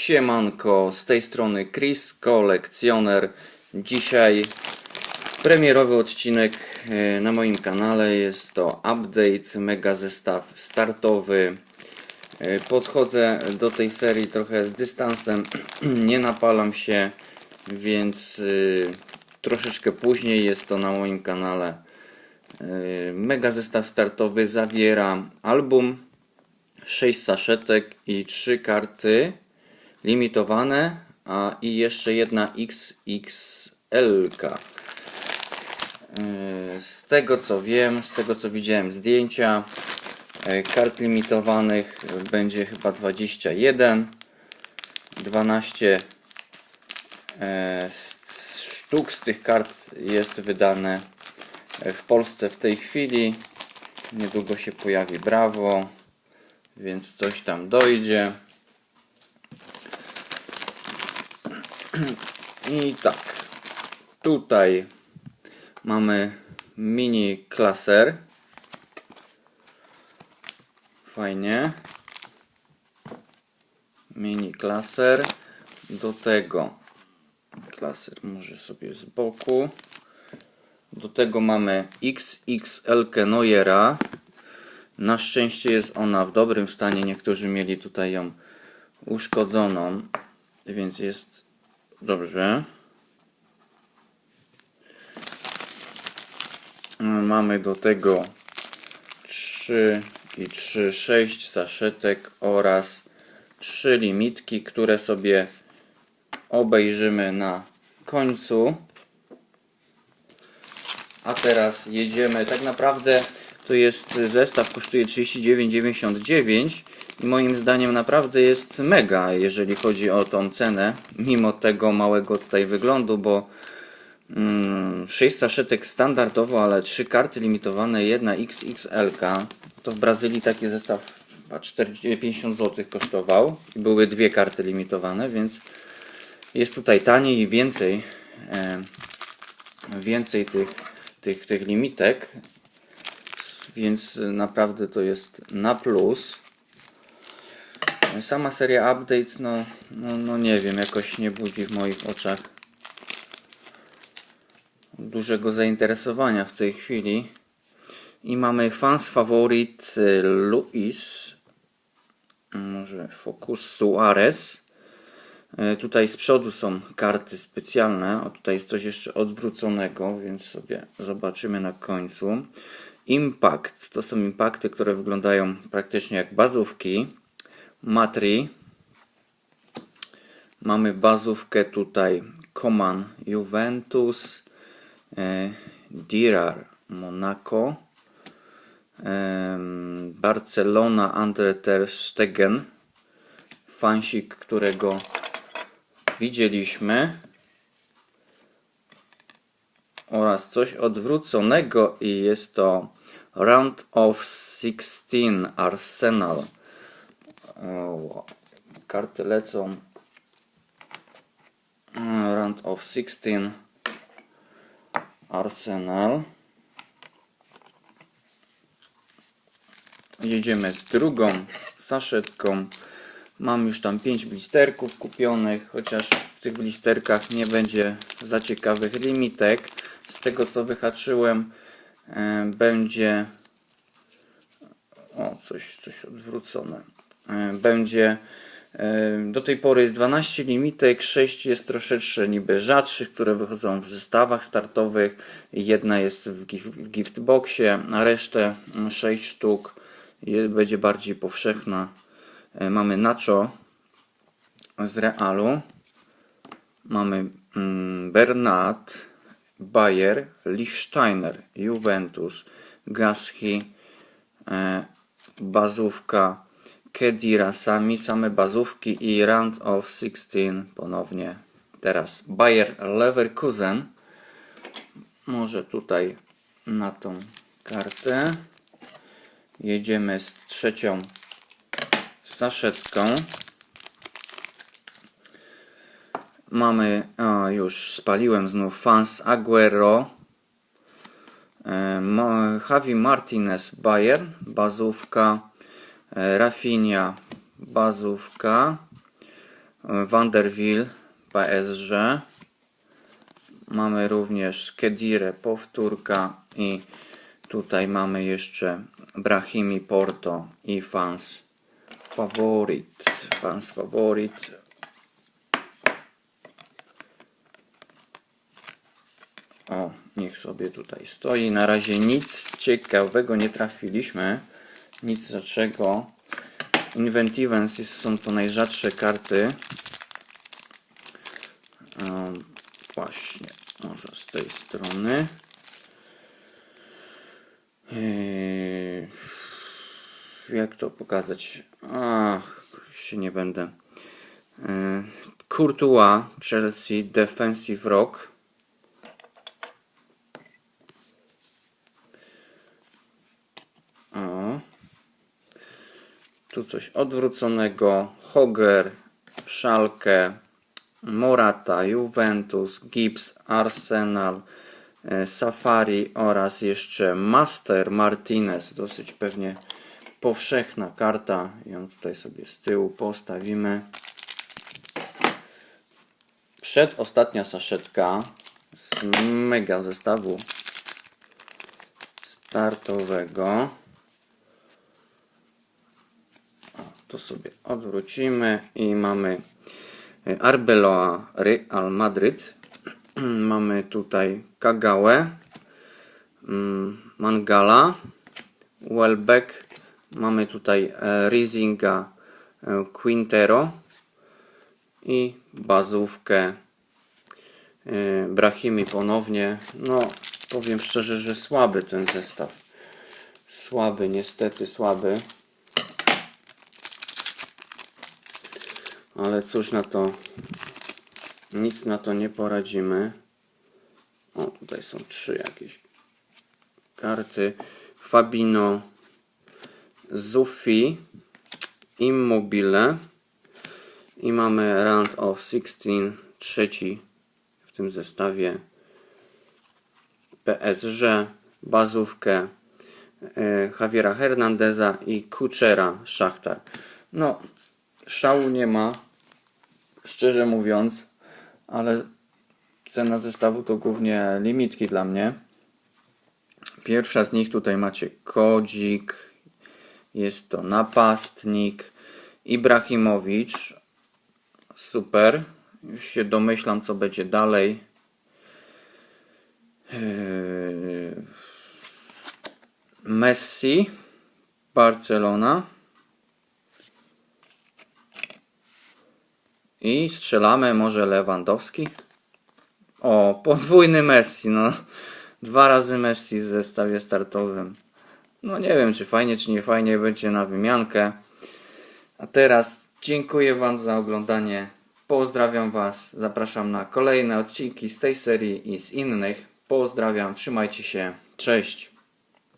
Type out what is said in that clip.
Siemanko, z tej strony Chris, kolekcjoner. Dzisiaj premierowy odcinek e, na moim kanale. Jest to update, mega zestaw startowy. E, Podchodzę do tej serii trochę z dystansem, nie napalam się, więc e, troszeczkę później jest to na moim kanale. Mega zestaw startowy zawiera album, 6 saszetek i 3 karty limitowane, a i jeszcze jedna XXL. -ka. Yy, Z tego co wiem, z tego co widziałem zdjęcia, yy, kart limitowanych będzie chyba 21, 12 yy, z- sztuk z tych kart jest wydane w Polsce w tej chwili. Niedługo się pojawi Brawo, więc coś tam dojdzie. I tak, tutaj mamy mini klaser. Fajnie. Mini klaser. Do tego klaser może sobie z boku. Do tego mamy XXL Neuera. Na szczęście jest ona w dobrym stanie. Niektórzy mieli tutaj ją uszkodzoną, więc jest dobrze. Mamy do tego 3 i 3, 6 saszetek oraz 3 limitki, które sobie obejrzymy na końcu. A teraz jedziemy. Tak naprawdę to jest zestaw, kosztuje 39,99 i moim zdaniem naprawdę jest mega, jeżeli chodzi o tą cenę, mimo tego małego tutaj wyglądu, bo mm, 6 saszetek standardowo, ale 3 karty limitowane, jedna XXL. To w Brazylii taki zestaw chyba 40, 50 zł kosztował były dwie karty limitowane, więc jest tutaj taniej i więcej, e, więcej tych, tych, tych limitek, więc naprawdę to jest na plus. Sama seria update, no, no, no nie wiem, jakoś nie budzi w moich oczach dużego zainteresowania w tej chwili. I mamy fans faworit y, Luis, może Focus Suarez. Y, Tutaj z przodu są karty specjalne, a tutaj jest coś jeszcze odwróconego, więc sobie zobaczymy na końcu. Impact to są impakty, które wyglądają praktycznie jak bazówki. Matri. Mamy bazówkę tutaj Coman Juventus, e, Dirar Monaco, em, Barcelona Andre ter Stegen, fansik, którego widzieliśmy oraz coś odwróconego i jest to Round of 16 Arsenal. O, karty lecą. Mm, Round of 16 Arsenal. Jedziemy z drugą saszetką. Mam już tam 5 blisterków kupionych, chociaż w tych blisterkach nie będzie za ciekawych limitek. Z tego co wyhaczyłem, e, będzie o, coś, coś odwrócone. E, Będzie e, do tej pory jest 12 limitek, 6 jest troszeczkę niby rzadszych, które wychodzą w zestawach startowych. Jedna jest w, gif, w giftboxie, a resztę 6 sztuk je- będzie bardziej powszechna. E, Mamy Nacho z Realu. Mamy mm, Bernat, Bayer, Lichsteiner, Juventus, Gaschi, bazówka Kedira, sami same bazówki i Round of 16 ponownie. Teraz Bayer Leverkusen. Może tutaj na tą kartę. Jedziemy z trzecią saszetką. Mamy, a już spaliłem znów Fans Aguero. E, Javi Martinez Bayern, bazówka. E, Rafinha, bazówka. Vanderwill PSG. Mamy również Kedire powtórka i tutaj mamy jeszcze Brahimi Porto i fans faworit. Fans faworit. O, niech sobie tutaj stoi. Na razie nic ciekawego nie trafiliśmy. Nic rzadszego. Inventivens są to najrzadsze karty. Właśnie, może z tej strony. Eee, jak to pokazać? Ach, się nie będę. Eee, Courtois, Chelsea, Defensive Rock. Tu coś odwróconego. Hoger, Schalke, Morata, Juventus, Gibbs, Arsenal, e, Safari oraz jeszcze Master Martinez. Dosyć pewnie powszechna karta. Ją tutaj sobie z tyłu postawimy. Przedostatnia saszetka z mega zestawu startowego. O, to sobie odwrócimy i mamy e, Arbeloa Real Madryt. Mamy tutaj Kagałę, mm, Mangala, Welbeck. Mamy tutaj e, Rizinga e, Quintero i bazówkę Brahimi ponownie. No, powiem szczerze, że słaby ten zestaw. Słaby, niestety słaby. Ale cóż na to, nic na to nie poradzimy. O, tutaj są trzy jakieś karty. Fabino, Zufi, Immobile i mamy Round of 16, trzeci w tym zestawie. PSG, bazówkę e, Javiera Hernandeza i Kuchera Szachtar. No, szału nie ma, szczerze mówiąc, ale cena zestawu to głównie limitki dla mnie. Pierwsza z nich tutaj macie Kodzik, jest to napastnik, Ibrahimowicz, super, już się domyślam co będzie dalej. Yy, Messi, Barcelona. I strzelamy może Lewandowski. O, podwójny Messi, no. Dwa razy Messi w zestawie startowym. No nie wiem, czy fajnie, czy nie fajnie będzie na wymiankę. A teraz dziękuję Wam za oglądanie. Pozdrawiam Was. Zapraszam na kolejne odcinki z tej serii i z innych. Pozdrawiam, trzymajcie się. Cześć.